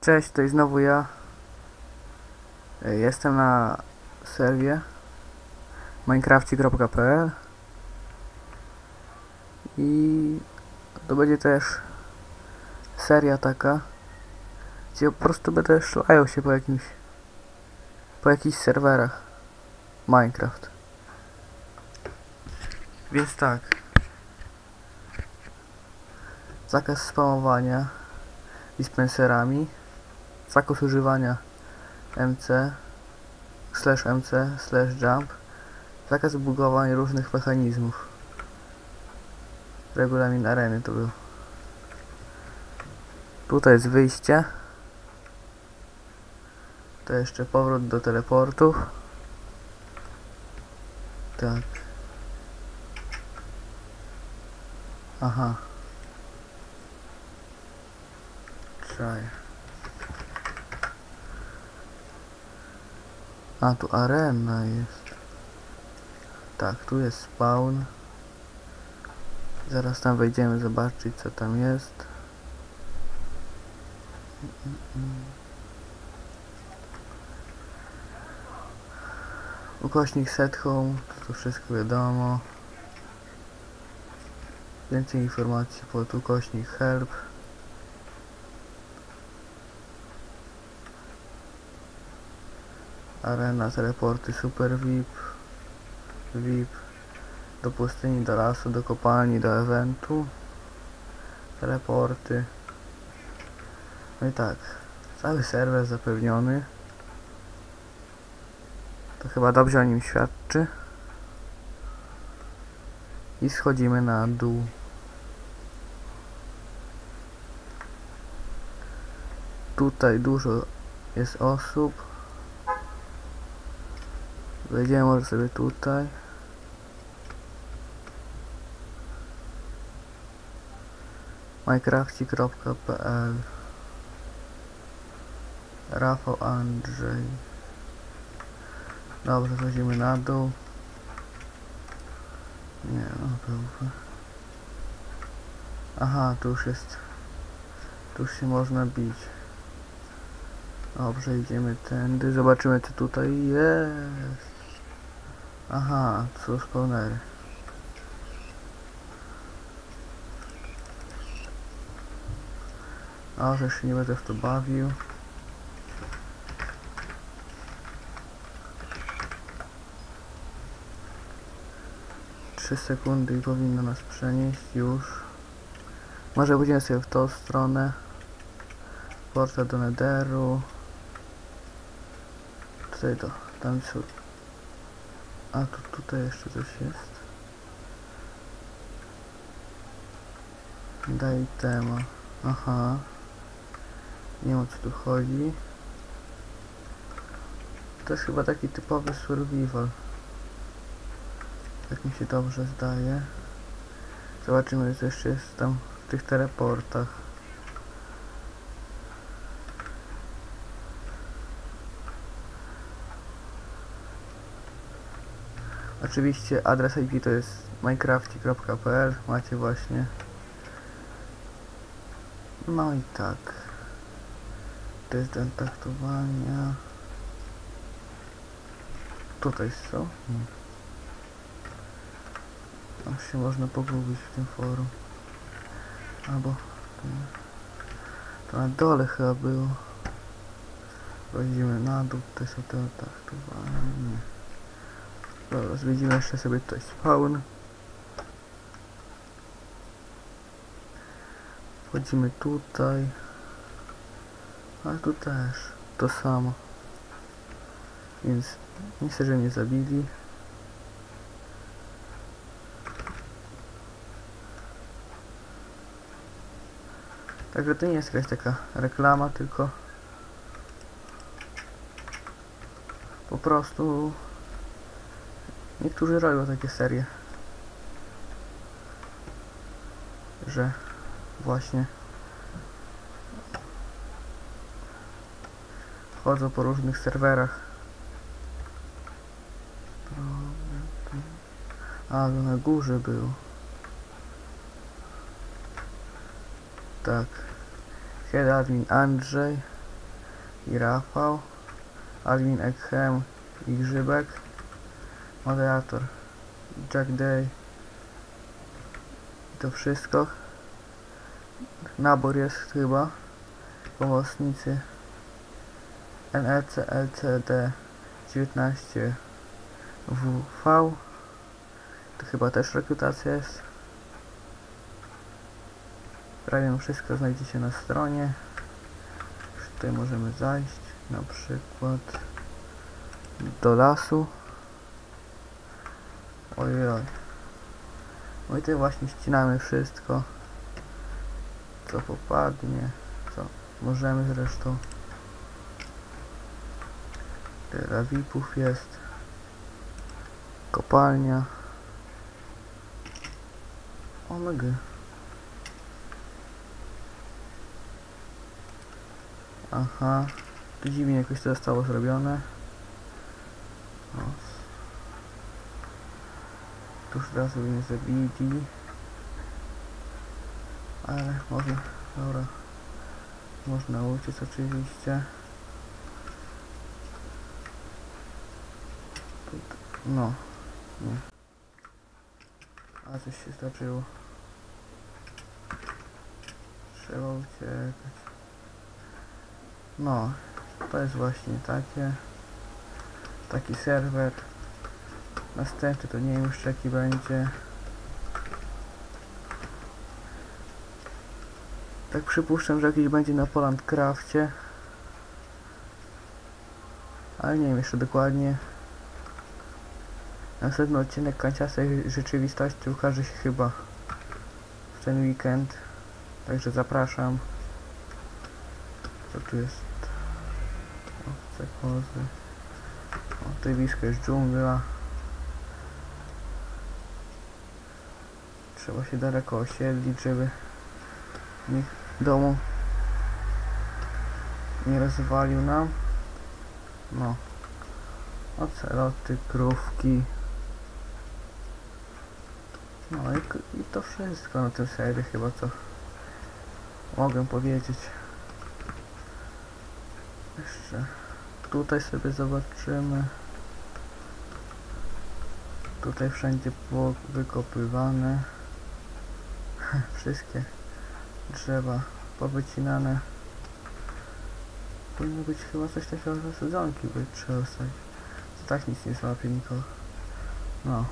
Cześć, tutaj znowu ja. Jestem na serwie minecrafcie.pl i to będzie też seria taka, gdzie po prostu będę szlajał się po jakimś po jakichś serwerach Minecraft. Więc tak. Zakaz spamowania dispenserami zakaz używania MC slash MC slash jump. Zakaz bugowania różnych mechanizmów. Regulamin areny to był. Tutaj jest wyjście. To jeszcze powrót do teleportów tak. Aha. Try. A tu arena jest. Tak, tu jest spawn. Zaraz tam wejdziemy zobaczyć co tam jest. Ukośnik set home, to wszystko wiadomo. Więcej informacji pod ukośnik help. Arena, teleporty, super VIP, VIP, do pustyni, do lasu, do kopalni, do eventu, teleporty. No i tak, cały serwer zapewniony. To chyba dobrze o nim świadczy. I schodzimy na dół. Tutaj dużo jest osób. Wejdziemy może sobie tutaj. minecrafci.pl Rafał Andrzej Dobrze, schodzimy na dół. Nie, no był. Aha, tu już jest. Tu już się można bić. Dobrze, idziemy tędy. Zobaczymy co tutaj jest. Aha, to są spawnery. A, że się nie będę w to bawił. Trzy sekundy i powinno nas przenieść już. Może pójdziemy sobie w tą stronę. Porta do Netheru. Tutaj do, tam są a tu tutaj jeszcze coś jest. Daj tema. Aha. Nie wiem o co tu chodzi. To jest chyba taki typowy survival. Tak mi się dobrze zdaje. Zobaczymy co jeszcze jest tam w tych teleportach. Oczywiście adres IP to jest minecrafcie.pl macie właśnie. No i tak. To jest kontaktowania tutaj są? Hmm. tam się można pogubić w tym forum. Albo to, na dole chyba było. Wchodzimy na dół, to są te kontaktowania nie Dobra, zwiedzimy jeszcze sobie tutaj spawn. Wchodzimy tutaj. A tu też to samo. Więc myślę, że mnie zabili. Także to nie jest jakaś taka reklama, tylko po prostu Niektórzy robią takie serie, że właśnie chodzą po różnych serwerach. A, to na górze był. Tak. Head admin Andrzej. i Rafał, admin Ekhem i Grzybek, moderator Jack Day. To wszystko. Nabór jest chyba. Pomocnicy NEC LCD 19 WV. To chyba też rekrutacja jest. Prawie wszystko znajdziecie na stronie. Tutaj możemy zajść na przykład do lasu. Ojoj. No i tutaj właśnie ścinamy wszystko co popadnie, co możemy zresztą. Tyle VIP-ów jest. Kopalnia. Omega. Aha. Dziwnie jakoś to zostało zrobione. Tuż teraz sobie nie zabili. Ale może, dobra. Można uciec oczywiście. No. Nie. A coś się zdarzyło. Trzeba uciekać. No, to jest właśnie takie. Taki serwer. Następny to nie wiem już jaki będzie. Tak przypuszczam, że jakiś będzie na Poland Crafcie. Ale nie wiem jeszcze dokładnie. Następny odcinek kanciastej rzeczywistości ukaże się chyba w ten weekend. Także zapraszam. Co tu jest? Owce, kozy. O, tutaj blisko jest dżungla. Trzeba się daleko osiedlić, żeby nikt domu nie rozwalił nam. No. Oceloty, krówki. No i, i to wszystko na tym serwie chyba co mogę powiedzieć. Jeszcze tutaj sobie zobaczymy. Tutaj wszędzie było wykopywane. Wszystkie drzewa powycinane. Powinno być chyba coś takiego, że sadzonki by wsadzić. To tak nic nie złapie nikogo. No.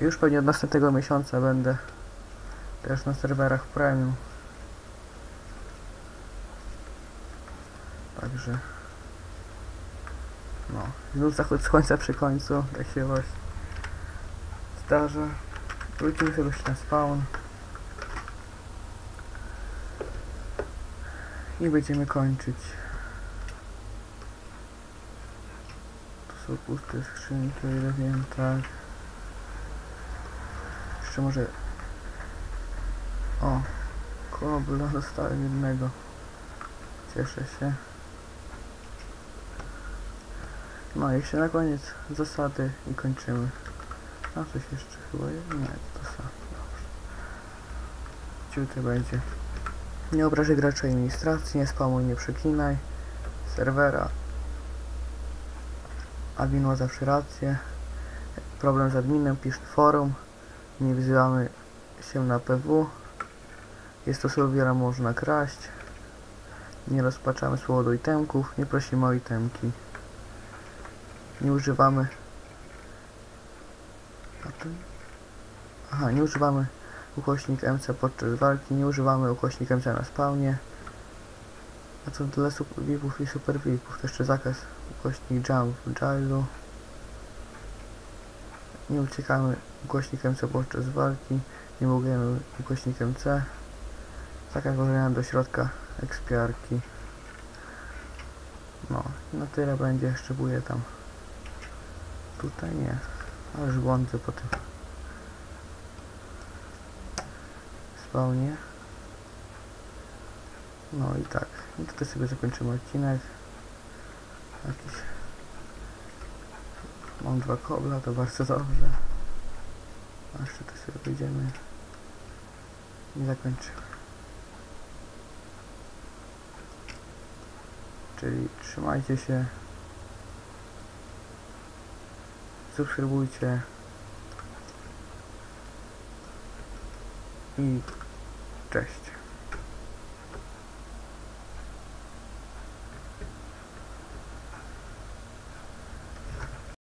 Już pewnie od następnego miesiąca będę też na serwerach premium. Także znów zachód słońca przy końcu, tak się właśnie zdarza. Wrócimy sobie na spawn. I będziemy kończyć. Tu są puste skrzynki, o ile wiem, tak. Jeszcze może... O! Kobla, dostałem jednego. Cieszę się. No i jeszcze na koniec zasady i kończymy. A coś jeszcze chyba jest? Nie, to samo. Ciuty będzie. Nie obrażaj gracza administracji, nie spamuj, nie przeklinaj. Serwera. Admin ma zawsze rację. Problem z adminem, pisz forum. Nie wzywamy się na PW. Jest to serwera, można kraść. Nie rozpaczamy z powodu itemków, nie prosimy o itemki. Nie używamy. Aha, nie używamy ukośnik MC podczas walki, nie używamy ukośnik MC na spawnie. A co dla VIPów i super VIPów, to jeszcze zakaz ukośnik jump w Jailu. Nie uciekamy ukośnikiem C podczas walki, nie bugujemy ukośnikiem C. Zakaz włożenia do środka ekspiarki. No, na tyle będzie, buję tam. Tutaj nie. A już błądzę po tym. Spawnie. No i tak. I tutaj sobie zakończymy odcinek. Jakiś... Mam dwa kobla, to bardzo dobrze. A jeszcze tutaj sobie wyjdziemy. I zakończymy. Czyli trzymajcie się. Subskrybujcie. I cześć.